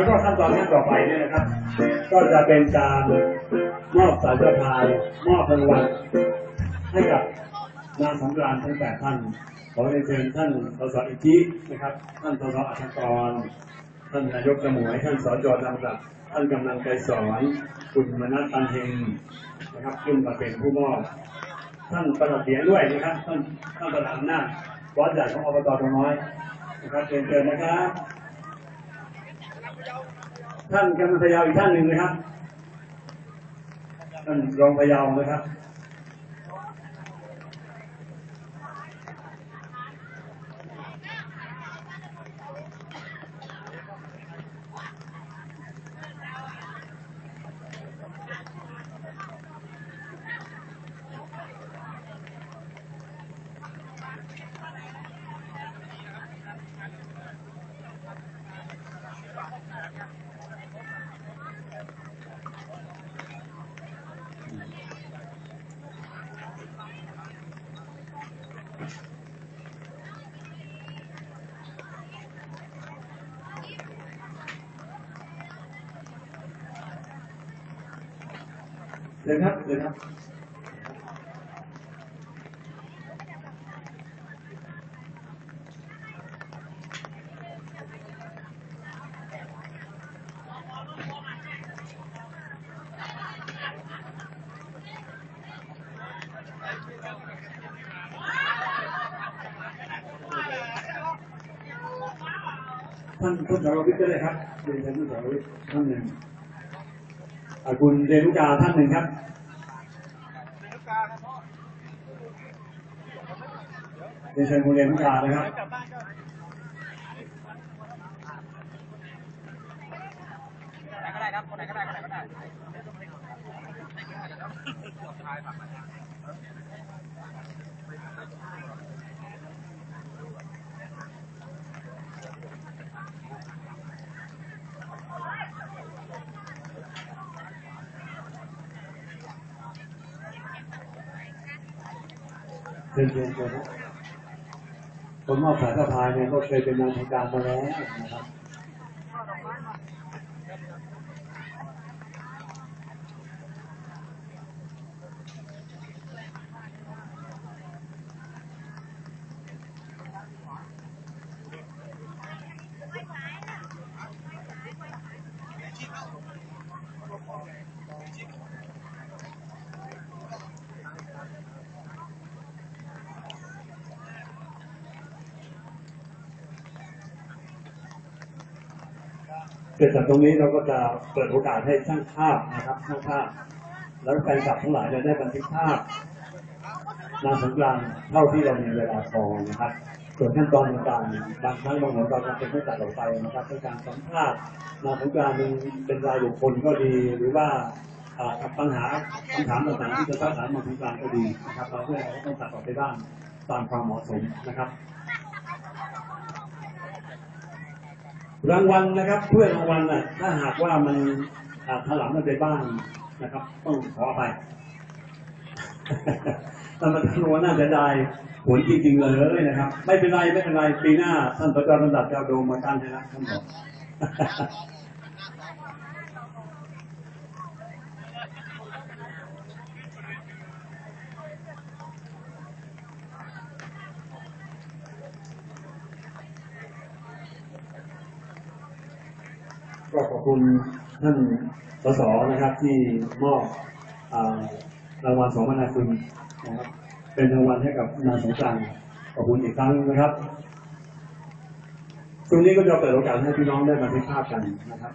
แล้วก็ขั้นตอนขั้นต่อไปเนี่ยนะครับ ก็จะเป็นการมอบสายสะพายมอบรางวัลให้กับนางสงกรานต์ทั้งแปดท่านขอเชิญท่านสสอิทธินะครับ ท่านสสอัชกร ท่านนายกสมุยท่านสจดำรัสท่านกำนันไกรสอนคุณมนัสตันเฮงนะครับขึ้นมาเป็นผู้มอบท่านประหลัดเสียงด้วยนะครับท่านท่านประหลัดอำนาวัดใหญ่ของอบตตน้อยนะครับเชิญเชิญนะครับ ท่านกำนันพยาวอีกท่านหนึ่งนะครับ ท่านรองพยาวนะครับ เชิญครับเชิญครับท่านท่า ครับเรียนเชิญท่านสารวิทย์ท่านหนึ่งอ่าคุณเรนุกาท่านหนึ่งครับเรียนเชิญคุณเรนุกานะครับ ก็ได้ครับคนไหนก็ได้คนไหนก็ได้เชิญเชิญเชิญคนมอบสารสะพายเนี่ยก็เคยเป็นนายทางการมาแล้วนะครับ เสร็จากตรงนี้เราก็จะเปิดโอกาสให้ช่างภาพนะครับช่างภาพ แล้วแฟนคลับทั้งหลายเนี่ยได้บันทึกภาพนางสงกรานเท่าที่เรามีเวลาพอนะครับ ส่วนขั้นตอนต่างๆบางครั้งบางหนเราจะเป็นไม่ตัดออกไปนะครับในการสัมภาษณ์นางสงกรานเป็นรายบุคคลก็ดีหรือว่ากับปัญหาคำถามต่างๆที่จะต้องถามนาสงกรานก็ดีนะครับ เราก็ต้องตัดออกไปบ้างตามความเหมาะสมนะครับ รางวัลนะครับเพื่อนรางวัลน่ะถ้าหากว่ามันถลำมันไปบ้างนะครับ ต้องขออภัยแต่มันทนวนน่าจะได้ผลจริงๆเลยนะครับ ไม่เป็นไรไม่เป็นไรปีหน้าท่านประจานบรรดับเจ้าโดมมาตั้งให้นะท่านบอก ก็ขอบคุณท่านสสนะครับที่มอบรางวัลสมนาคุณนะครับเป็นรางวัลให้กับนางสงกรานต์ขอบคุณอีกครั้งนะครับตรงนี้ก็จะเปิดโอกาสให้พี่น้องได้มาที่ภาพกันนะครับ